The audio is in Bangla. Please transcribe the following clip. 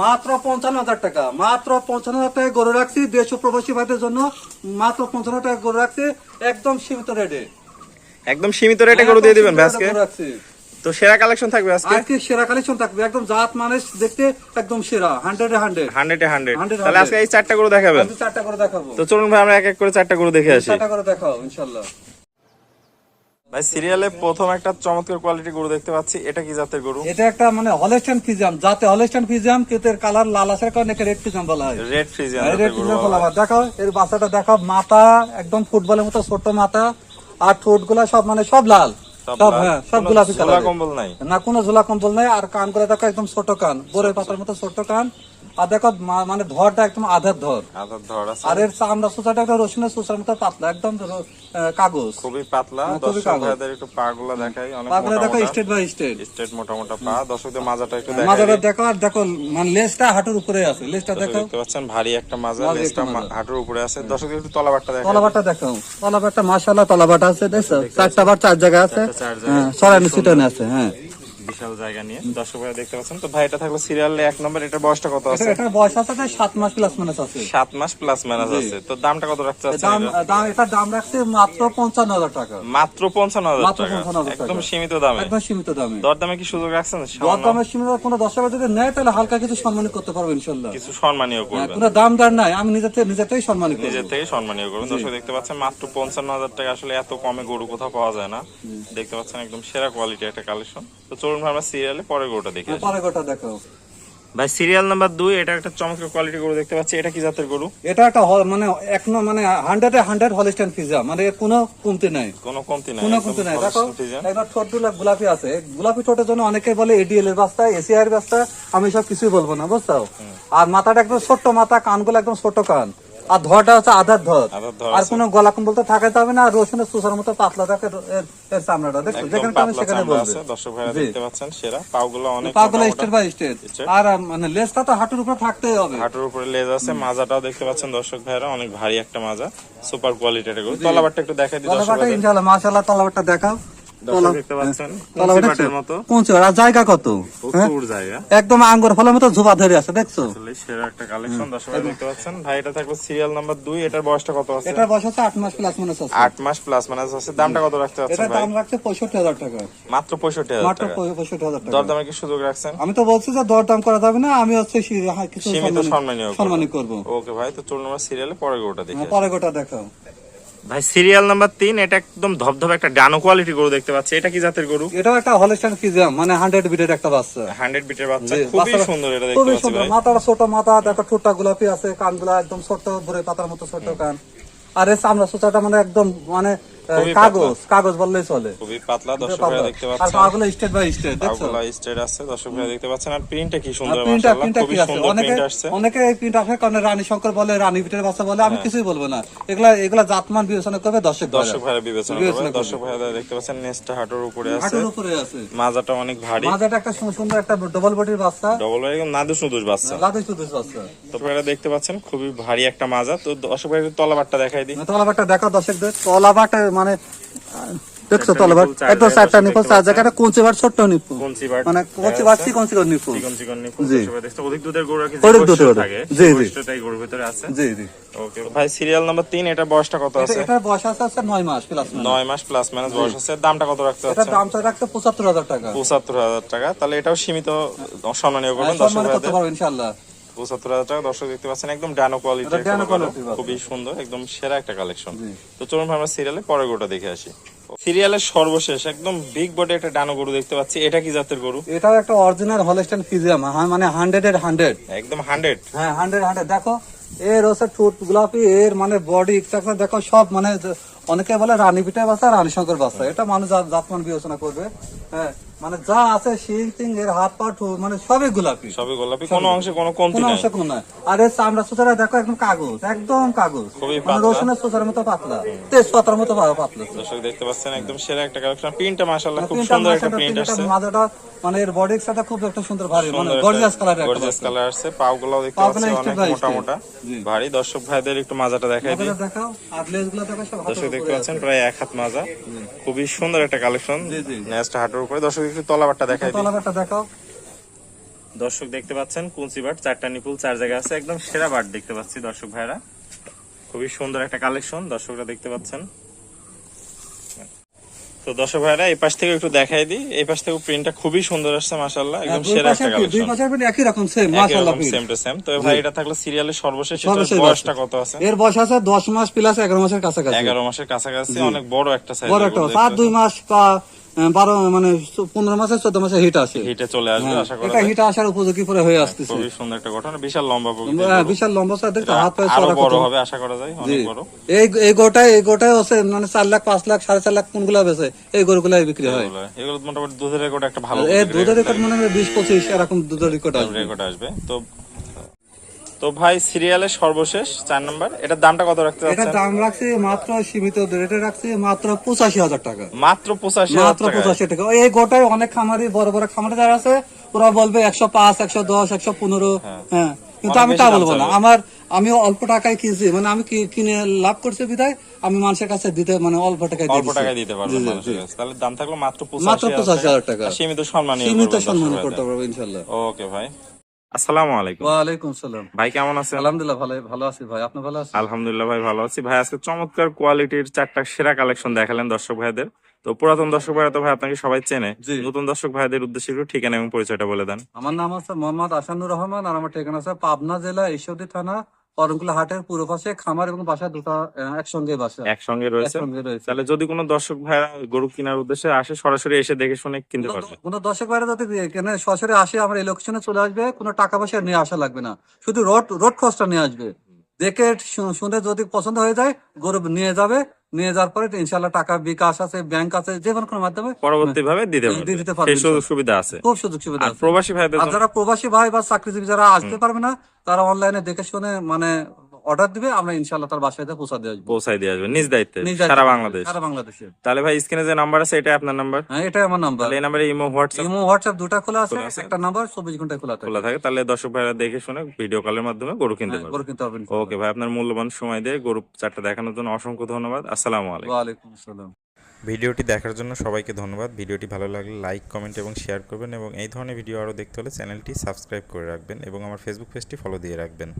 মাত্র পঞ্চান্ন হাজার টাকা। মাত্র পঞ্চান্ন হাজার টাকা গরু রাখছি। ও প্রবাসী ভাইদের জন্য মাত্র পঞ্চান্ন টাকা গরু রাখছি। একদম সীমিত রেটে। একদম সীমিত রেটে গরু দিয়ে দিবেন আজকে? তো সেরা কালেকশন থাকবে আজকে? আর কি সেরা কালেকশন থাকবে। একদম জাত মানুষ দেখতে একদম সেরা। হান্ড্রেড হান্ড্রেড হান্ড্রেডে হান্ড্রেড 100 তাহলে আজকে এই চারটা গরু দেখাবেন? চারটা করে দেখাবো। তো চলুন ভাই আমরা এক এক করে চারটা গরু দেখে আসি। চারটা করে দেখাও ইনশাল্লাহ। ভাই সিরিয়ালে প্রথম একটা চমৎকার কোয়ালিটি গরু দেখতে পাচ্ছি। এটা কি জাতের গরু? এটা একটা মানে হলেস্টান ফিজাম যাতে হলেস্টান ফিজাম কিন্তু এর কালার লাল আসার কারণে একে রেড ফিজাম বলা হয়। রেড ফ্রিজিয়ান রেড জাতের বলা হয়। দেখাও এর বাচ্চাটা দেখাও মাথা একদম ফুটবলের মতো ছোট মাথা আর ঠোঁটগুলা সব মানে সব লাল। সব হ্যাঁ সব গোলাপি কালার কম্বল না কোনো ঝোলা কম্বল নাই আর কান করে দেখো একদম ছোট কান। বোরের পাতার মতো ছোট কান। আর দেখো মানে ধরটা একদম আধার ধর। আধার ধর আর এর চামড়া সুচাটা একটা রসুনের সুচার মতো পাতলা একদম কাগজ। খুবই পাতলা। হ্যাঁ, খুবই কাগজ। একটু পা গুলা দেখাই অনেক পাগলে দেখো স্টেট বাই স্টেট। স্ট্রেট মোটা মোটা পা। দর্শকদের মাজাটা একটু দেখাই মাজাটা দেখো আর দেখো মানে লেজটা হাঁটুর উপরে আছে। লেজটা দেখো। দেখতে পাচ্ছেন ভারী একটা মাজা লেজটা হাঁটুর উপরে আছে। দর্শকদের একটু তলাবারটা দেখাই তলাবারটা দেখো তলাবারটা মাশাআল্লাহ তলাবারটা আছে দেখছ? চারটা বার চার জায়গা আছে। চার জায়গায়। হ্যাঁ সরানি সিটানে আছে হ্যাঁ। বিশাল জায়গা নিয়ে। দর্শক ভাই দেখতে পাচ্ছেন। তো ভাই এটা থাকল সিরিয়ালে এক নম্বর এটার বয়সটা কত আছে? এটা এটার বয়স আছে সাত মাস প্লাস মাইনাস আছে। সাত মাস প্লাস মাইনাস আছে। তো দামটা কত রাখতে চাচ্ছেন দাম দাম এটার দাম রাখছে মাত্র পঞ্চান্ন হাজার টাকা। মাত্র পঞ্চান্ন হাজার টাকা। 55,000 টাকা। একদম সীমিত দামে। একদম সীমিত দামে। দরদামে কি সুযোগ রাখছেন? দর সামান্য দামের সীমিত কোনো টাকা যদি নেয় তাহলে হালকা কিছু সম্মানিত করতে পারব ইনশাল্লাহ কিছু সম্মানীয় হ্যাঁ, করবেন। কোনো দাম দার নাই। আমি নিজের থেকে নিজেরটাই সম্মানিত করব। নিজের থেকে সম্মানীয় করবেন। দর্শক দেখতে পাচ্ছেন মাত্র পঞ্চান্ন হাজার টাকা। আসলে এত কমে গরু কোথাও পাওয়া যায় না। দেখতে পাচ্ছেন একদম সেরা কোয়ালিটি একটা কালেকশন তো চলুন আমরা সিরিয়ালে পরে গরুটা দেখে আসি। পরে গোটা দেখো। ভাই সিরিয়াল নাম্বার দুই এটা একটা চমৎকার কোয়ালিটি গরু দেখতে পাচ্ছি। এটা কি জাতের গরু? এটা একটা মানে এক মানে হান্ড্রেডে হান্ড্রেড হলিস্টান পিজা মানে কোনো কমতি নাই। কোনো কমতি নাই কোনো কমতি নাই। দেখো। একবার ঠোঁটগুলা গোলাপি আছে। গোলাপি ঠোঁটের জন্য অনেকে বলে এডিএল এর বাস্তা এসিআই এর বাস্তা আমি সব কিছুই বলব না বুঝছ? আর মাথাটা একদম ছোট্ট মাথা কানগুলো একদম ছোট কান। আর ধরটা হচ্ছে আধার ধর আর। কোনো গলা কম্বল তো থাকাতে হবে না আর রসুনের সুসার মতো পাতলা থাকে এর- চামড়াটা। দেখছ? যেখানে আমি সেখানে বলবে। দর্শক ভাইরা দেখতে পাচ্ছেন সেরা। পাগুলো অনেক পাগুলো। State by state. আর মানে লেজটা তো হাঁটুর উপর থাকতেই হবে। হাঁটুর উপরে লেজ আছে মাজাটাও দেখতে পাচ্ছেন দর্শক ভাইরা অনেক ভারী একটা মাজা। সুপার কোয়ালিটির গরু তলাবারটা একটু দেখাই দিই দর্শক। ইনশাআল্লাহ মাশাআল্লাহ দেখাও। জায়গা কত? হ্যাঁ? প্রচুর জায়গা। একদম আঙ্গুর ফলের মতো ঝোপা ধরে আছে দেখছ? সেরা একটা কালেকশন দেখতে পাচ্ছেন। ভাই এটা থাকবে সিরিয়াল নাম্বার দুই এটার বয়সটা কত আছে? এটার বয়স আট মাস প্লাস মাইনাস আছে। আট মাস প্লাস মাইনাস আছে। দামটা কত রাখতে এটার চাচ্ছেন দাম রাখছে পঁয়ষট্টি হাজার টাকা। মাত্র পঁয়ষট্টি হাজার মাত্র পঁয়ষট্টি হাজার টাকা। দরদামে কি সুযোগ রাখছেন? আমি তো বলছি যে দর দাম করা যাবে না আমি হচ্ছে হ্যাঁ, কিছু সম্মানী- করব। ওকে ভাই তো চলুন আমরা সিরিয়ালে পরে গরুটা দেখি। হ্যাঁ, পরে গোটা দেখাও। ভাই সিরিয়াল নাম্বার তিন এটা একদম ধবধবে একটা ডানো কোয়ালিটি গরু দেখতে পাচ্ছি। এটা কি জাতের গরু? এটা একটা হলস্টাইন ফিজিয়াম মানে হান্ড্রেড বিটের একটা বাচ্চা। হান্ড্রেড বিটের বাচ্চা খুবই সুন্দর এটা দেখতে খুবই পাচ্ছি সুন্দর। ভাই। মাথাটা ছোট মাথা দেখো ঠোঁটটা গোলাপি আছে কানগুলা একদম ছোট ভরে পাতার মতো ছোট কান। আর এর চামড়া সুচাটা মানে একদম মানে কাগজ কাগজ বললেই চলে। খুবই পাতলা। ভাইরা দেখতে আর পাচ্ছেন। পাগুলো স্টেট বাই স্টেট পাগুলা স্ট্রেট আছে ভাইরা দেখতে পাচ্ছেন। আর প্রিন্টটা কি সুন্দর প্রিন্টটা কি আছে? অনেকে অনেকে এই প্রিন্ট কারণে রানী শঙ্কর বলে রানী পিটের বাচ্চা বলে আমি কিছুই বলব না। এগুলা এগুলা জাতমান বিবেচনা করবে দর্শক দর্শক ভাইরা বিবেচনা করবে। দর্শক ভাইরা দেখতে পাচ্ছেন নেসটা হাঁটুর উপরে আছে। হাঁটুর উপরে আছে। মাজাটা অনেক ভারী। মাঝাটা একটা সুন্দর- একটা ডবল বডির বাচ্চা। ডবল নাদুস নুদুস বাচ্চা। তো আপনারা দেখতে পাচ্ছেন খুবই ভারী একটা মাজা। তো দর্শক ভাইরা তলাবারটা দেখাই দিই। তলাবারটা দেখা দর্শকদের। তলাবারটা মানে দেখছ নিপুল চার একদম চারটা নিপুল চার। জায়গাটা কোঞ্চি বার ছোট্ট নিপুল। কঞ্চি মানে কোঞ্চি বার নিপুল। চিকন চিকন নিপুল জি। অধিক দুধের গরু কি অধিক দুধের জি, জি। বৈশিষ্ট্যটাই গরুর ভিতরে আছে। জি জি। ওকে। ভাই সিরিয়াল নাম্বার তিন এটা বয়সটা কত আছে? এটা বয়স আছে আছে নয় মাস প্লাস নয় মাস প্লাস মাইনাস বয়স আছে। দামটা কত রাখতে আছে এটা দামটা রাখতে পঁচাত্তর হাজার টাকা। পঁচাত্তর হাজার টাকা। তাহলে এটাও সীমিত সম্মানীয় করবেন দর্শক সম্মান করতে ভাইদের পঁচাত্তর হাজার টাকা দর্শক দেখতে পাচ্ছেন একদম ডানো কোয়ালিটি এটা ডানো quality বাচ্চা। খুবই সুন্দর একদম সেরা একটা কালেকশন তো চলুন আমরা সিরিয়ালে পরের গরুটা দেখে আসি। সিরিয়ালের সর্বশেষ একদম বিগ বডি একটা ডানো গরু দেখতে পাচ্ছি। এটা কি জাতের গরু? এটাও একটা অরিজিনাল হলস্টাইন ফিজিয়াম মানে হান্ড্রেড এর হান্ড্রেড একদম হান্ড্রেড হ্যাঁ হান্ড্রেড হান্ড্রেড দেখো এর হচ্ছে ঠোঁট গোলাপি এর মানে বডি দেখো সব মানে অনেকে বলে রানী পিঠা বাচ্চা রানী শঙ্কর বাচ্চা এটা মানুষ জাত- জাতমান বিবেচনা করবে। হ্যাঁ মানে যা আছে শিং টিং এর হাত পা মানে সবই গোলাপি। সবই গোলাপি কোনো অংশে কোনো কমতি কোনো অংশ কোনো আর এর চামড়া সুতারা দেখো একদম কাগজ একদম কাগজ। খুবই মানে। রসুনের সুতার মতো পাতলা। তেজপাতার মতো পাতলা। দর্শক দেখতে পাচ্ছেন একদম সেরা একটা কালেকশন প্রিন্টটা মাশাআল্লাহ খুব সুন্দর একটা প্রিন্ট আসছে। মাথাটা মানে এর বডি সাথে খুব একটা সুন্দর ভারী মানে গর্জিয়াস কালার একটা গর্জিয়াস কালার আসছে। পাগুলো দেখতে পাগুলো পাচ্ছি step অনেক মোটা মোটা। ভারী। দর্শক ভাইদের একটু মাজাটা দেখাই দিই। দেখাও। আর লেজগুলো দেখো সব দর্শক দেখতে পাচ্ছেন প্রায় এক হাত মাজা। খুবই সুন্দর একটা কালেকশন। নেক্সট হাটের উপরে। দর্শক একটু তলাবারটা দেখাই তলাবারটা দেখাও। দর্শক দেখতে পাচ্ছেন কুঞ্চি বাট চারটা নিপুল চার জায়গা আছে। একদম সেরা বাট দেখতে পাচ্ছি দর্শক ভাইরা। খুবই সুন্দর একটা কালেকশন দর্শকরা দেখতে পাচ্ছেন। তো দর্শক ভাইরা এই পাশ থেকে একটু দেখাই দিই। এই পাশ থেকে প্রিন্টটা খুবই সুন্দর আসছে মাশাআল্লাহ একদম দুই সেরা একটা কালেকশন দুই পাশের প্রিন্ট একই রকম সেম মাশাআল্লাহ সেম টু সেম তো ভাই এটা থাকলে সিরিয়ালের সর্বশেষ এটার বয়সটা। কত আছে? এর বয়স আছে দশ মাস প্লাস এগারো মাসের কাছাকাছি। এগারো মাসের কাছাকাছি অনেক বড় একটা সাইজ বড় একটা সাত দুই মাস বা আহ, বারো মানে পনেরো মাসে চোদ্দ মাসে হিট আছে হিটে চলে আসবে হ্যাঁ, আশা করা এটা হিট আসার উপযোগী পরে হয়ে আসতেছে। খুবই সুন্দর একটা ঘটনা বিশাল লম্বা হ্যাঁ, বিশাল লম্বা দেখতে হাত পায়ে চড়া বড় হবে আশা করা যায় অনেক বড়। এই এই গোটায় এই গোটায় হচ্ছে মানে চার লাখ পাঁচ লাখ সাড়ে চার লাখ কোনগুলা বেছে এই গরুগুলাই বিক্রি হয়। এগুলো এগুলো মোটামুটি দুধের রেকর্ড একটা ভালো এই দুধের রেকর্ড মনে হয় বিশ পঁচিশ এরকম দুধের রেকর্ড আসবে। রেকর্ড আসবে। তো তো ভাই সিরিয়ালের সর্বশেষ চার নাম্বার। এটার দামটা কত রাখতে এটার দাম রাখছি মাত্র সীমিত রেটে রাখছি মাত্র পঁচাশি হাজার টাকা। মাত্র পঁচাশি মাত্র পঁচাশি টাকা। এই গোটায় অনেক খামারি বড় বড় খামারি যারা আছে ওরা বলবে একশো পাঁচ একশো দশ একশো পনেরো। হ্যাঁ। কিন্তু আমি তা বলব না। আমার আমি অল্প টাকায় কিনছি। মানে আমি কি- কিনে লাভ করছি বিধায় আমি মানুষের কাছে দিতে মানে অল্প টাকায় অল্প টাকায় দিতে। কাছে। তাহলে দাম থাকল মাত্র মাত্র পঁচাশি হাজার টাকা। সীমিত সম্মান সীমিত সম্মান করতে পারব ইনশাল্লাহ। ওকে ভাই। আসসালামু আলাইকুম। ওয়ালাইকুম সালাম। ভাই কেমন আছেন? আলহামদুলিল্লাহ ভালো ভালো আছি ভাই। আপনি ভালো আছেন? আলহামদুলিল্লাহ ভাই ভালো আছি। ভাই আজকে চমৎকার কোয়ালিটির চারটা সেরা কালেকশন দেখালেন দর্শক ভাইদের। তো পুরাতন দর্শক ভাইরা তো ভাই আপনাকে সবাই চেনে। নতুন দর্শক ভাইদের উদ্দেশ্যে একটু ঠিকানা এবং পরিচয়টা বলে দেন। আমার নাম আছে মোহাম্মদ আসানুর রহমান আর আমার ঠিকানা আছে পাবনা জেলা ঈশ্বরদী থানা করমকুলা হাটের পূর্ব পাশে খামার এবং বাসা দুটো একসঙ্গে বাসা। একসঙ্গে রয়েছে? একসঙ্গে রয়েছে। তাহলে যদি কোনো দর্শক ভাইরা গরু কেনার উদ্দেশ্যে আসে সরাসরি এসে দেখে শুনে কিনতে পারবে। কোনো দর্শক ভাইরা যাতে কেন সরাসরি আসে আমার এই লোকেশনে চলে আসবে কোনো টাকা পয়সা নিয়ে আসা লাগবে না। শুধু রোড রোড খরচটা নিয়ে আসবে। দেখে শুনে যদি পছন্দ হয়ে যায় গরু নিয়ে যাবে। নিয়ে যাওয়ার পরে ইনশাল্লাহ টাকা বিকাশ আছে ব্যাংক আছে যে কোনো মাধ্যমে পরবর্তী ভাবে দিতে পারবে সুযোগ সুবিধা আছে। খুব সুযোগ সুবিধা আছে। প্রবাসী ভাই যারা প্রবাসী ভাই বা চাকরিজীবী যারা আসতে পারবে না তারা অনলাইনে দেখে শুনে মানে অর্ডার দিবে আমরা ইনশাল্লাহ তার বাসায় পৌঁছা দিয়ে আসব। পৌঁছাই দিয়ে আসবে নিজ দায়িত্বে নিজ দায়িত্বে। সারা বাংলাদেশ। সারা বাংলাদেশে। তাহলে ভাই স্ক্রিনে যে নাম্বার আছে এটাই আপনার নাম্বার হ্যাঁ এটাই আমার নাম্বার তাহলে এই নাম্বারে ইমো হোয়াটসঅ্যাপ ইমো হোয়াটসঅ্যাপ দুটা খোলা আছে খোলা আছে। একটা নাম্বার চব্বিশ ঘন্টায় খোলা থাকে। খোলা থাকে তাহলে দর্শক ভাইরা দেখে শুনে ভিডিও কলের মাধ্যমে গরু কিনতে পারবে। গরু কিনতে পারবেন ওকে ভাই আপনার মূল্যবান সময় দিয়ে গরু চারটা দেখানোর জন্য অসংখ্য ধন্যবাদ। আসসালামু আলাইকুম। ওয়ালাইকুম আসসালাম। ভিডিওটি দেখার জন্য সবাইকে ধন্যবাদ। ভিডিওটি ভালো লাগলে লাইক কমেন্ট এবং শেয়ার করবেন এবং এই ধরনের ভিডিও আরও দেখতে হলে চ্যানেলটি সাবস্ক্রাইব করে রাখবেন এবং আমার ফেসবুক পেজটি ফলো দিয়ে রাখবেন।